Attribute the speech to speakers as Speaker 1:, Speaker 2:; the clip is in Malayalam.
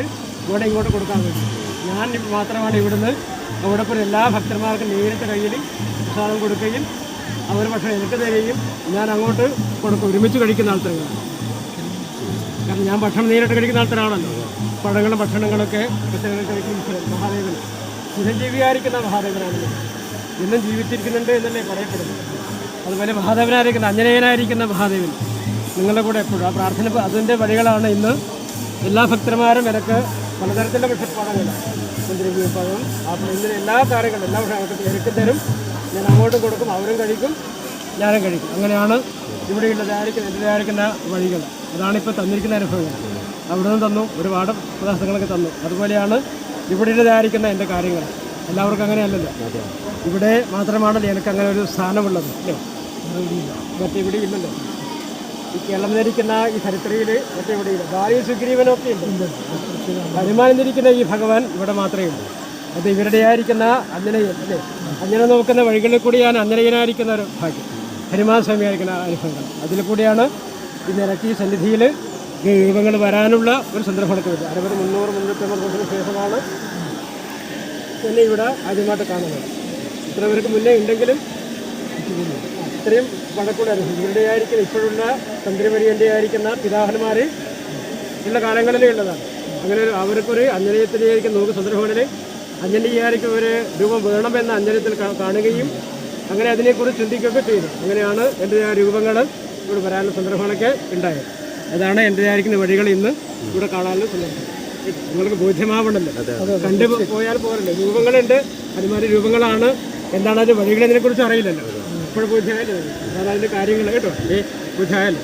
Speaker 1: ഇവിടെ ഇങ്ങോട്ട് കൊടുക്കാൻ വേണ്ടി. ഞാൻ മാത്രമാണ് ഇവിടുന്ന് അവിടെ ഇപ്പോൾ എല്ലാ ഭക്തന്മാർക്കും നേരിട്ട് കയ്യിൽ പ്രസാദം കൊടുക്കുകയും അവർ പക്ഷേ എനിക്ക് തരികയും ഞാൻ അങ്ങോട്ട് കൊടുക്കും. ഒരുമിച്ച് കഴിക്കുന്ന ആൾക്കാരാണ്. കാരണം ഞാൻ ഭക്ഷണം നേരിട്ട് കഴിക്കുന്ന ആൾക്കാരാണല്ലോ. പഴങ്ങളും ഭക്ഷണങ്ങളൊക്കെ ഭക്തങ്ങൾ കഴിക്കുന്ന മഹാദേവൻ. ചിരഞ്ജീവിയായിരിക്കുന്ന മഹാദേവനാണല്ലോ ഇന്നും ജീവിച്ചിരിക്കുന്നുണ്ട് എന്നല്ലേ പറയപ്പെടുന്നു അതുപോലെ മഹാദേവനായിരിക്കുന്ന അഞ്ജനേയനായിരിക്കുന്ന മഹാദേവൻ. നിങ്ങളുടെ കൂടെ എപ്പോഴും ആ പ്രാർത്ഥന അതിന്റെ വഴികളാണ് ഇന്ന് എല്ലാ ഭക്തന്മാരും എനിക്ക് പലതരത്തിലുള്ള വിഷപ്പാടങ്ങൾ പഴം ആ ഇങ്ങനെ എല്ലാ കാര്യങ്ങളും എല്ലാ ഭക്ഷണങ്ങളും എനിക്ക് തരും. ഞാൻ അങ്ങോട്ടും കൊടുക്കും അവരും കഴിക്കും ഞാനും കഴിക്കും. അങ്ങനെയാണ് ഇവിടെയുള്ള തയ്യാറിക്കുന്ന എന്റെ തയ്യാറിക്കുന്ന വഴികൾ അതാണിപ്പോൾ തന്നിരിക്കുന്ന അനുഭവങ്ങൾ അവിടെ നിന്ന് തന്നു ഒരുപാട് പ്രദേശങ്ങളൊക്കെ തന്നു. അതുപോലെയാണ് ഇവിടെ തയ്യാറിക്കുന്ന എന്റെ കാര്യങ്ങൾ. എല്ലാവർക്കും അങ്ങനെയല്ലല്ലോ. ഇവിടെ മാത്രമാണല്ലോ എനിക്ക് അങ്ങനെ ഒരു സ്ഥാനമുള്ളത് അല്ലേ? മറ്റേ ഇവിടെ ഇല്ലല്ലോ. ഈ കേരളം ധരിക്കുന്ന ഈ ധരിത്രിയിൽ മറ്റേ ഇവിടെ ഇല്ല. ഭാര്യ സുഗ്രീവനൊക്കെ ഉണ്ട്. ധരിക്കുന്ന ഈ ഭഗവാൻ ഇവിടെ മാത്രമേ ഉള്ളൂ. അത് ഇവരുടെയായിരിക്കുന്ന അഞ്ജനയൻ അല്ലേ? അഞ്ജന നോക്കുന്ന വഴികളിൽ കൂടിയാണ് അഞ്ജനയനായിരിക്കുന്ന ഒരു ഭാഗ്യം. ഹനുമാൻ സ്വാമി ആയിരിക്കുന്ന അനുഭവങ്ങൾ. അതിൽ കൂടിയാണ് ഈ നിരക്ക് ഈ സന്നിധിയിൽ ഈ ദൈവങ്ങൾ വരാനുള്ള ഒരു സന്ദർഭമൊക്കെ വരുന്നത് അറുപത് മുന്നൂറ് മുന്നൂറ്റമ്പത് വർഷത്തിന് ശേഷമാണ് എന്നെ ഇവിടെ ആദ്യമായിട്ട് കാണുന്നത്. ഇത്ര പേർക്ക് മുന്നേ ഉണ്ടെങ്കിലും ഇത്രയും അനുഭവം ഇവരുടെ ആയിരിക്കുന്ന ഇപ്പോഴുള്ള തന്ത്രിമരിയന്റെ ആയിരിക്കുന്ന പിതാഹന്മാർ ഉള്ള കാലങ്ങളിലേ ഉള്ളതാണ്. അങ്ങനെ ഒരു അവർക്കൊരു അഞ്ജനീയത്തിലേക്ക് നോക്കുന്ന സന്ദർഭങ്ങളിൽ അഞ്ജനീയായിരിക്കും ഒരു രൂപം വേണമെന്ന അഞ്ജനത്തിൽ കാണുകയും അങ്ങനെ അതിനെക്കുറിച്ച് ചിന്തിക്കുകയൊക്കെ ചെയ്തു. അങ്ങനെയാണ് എന്റെ ആ രൂപങ്ങൾ ഇവിടെ വരാനുള്ള സന്ദർഭങ്ങളൊക്കെ ഉണ്ടായത്. അതാണ് എന്റെ ആയിരിക്കുന്ന വഴികൾ ഇന്ന് ഇവിടെ കാണാനുള്ള സന്ദർഭം നിങ്ങൾക്ക് ബോധ്യമാവണമല്ലോ കണ്ടു പോയാൽ പോരല്ലോ. രൂപങ്ങളുണ്ട്. അതുമാതിരി രൂപങ്ങളാണ്. എന്താണ് അത് വഴികളെ ഇതിനെക്കുറിച്ച് അറിയില്ലല്ലോ. ഇപ്പോഴും ബുദ്ധിയായാലും അതാണ് അതിന്റെ കാര്യങ്ങൾ കേട്ടോ. ഏ ബോധ്യമായല്ലോ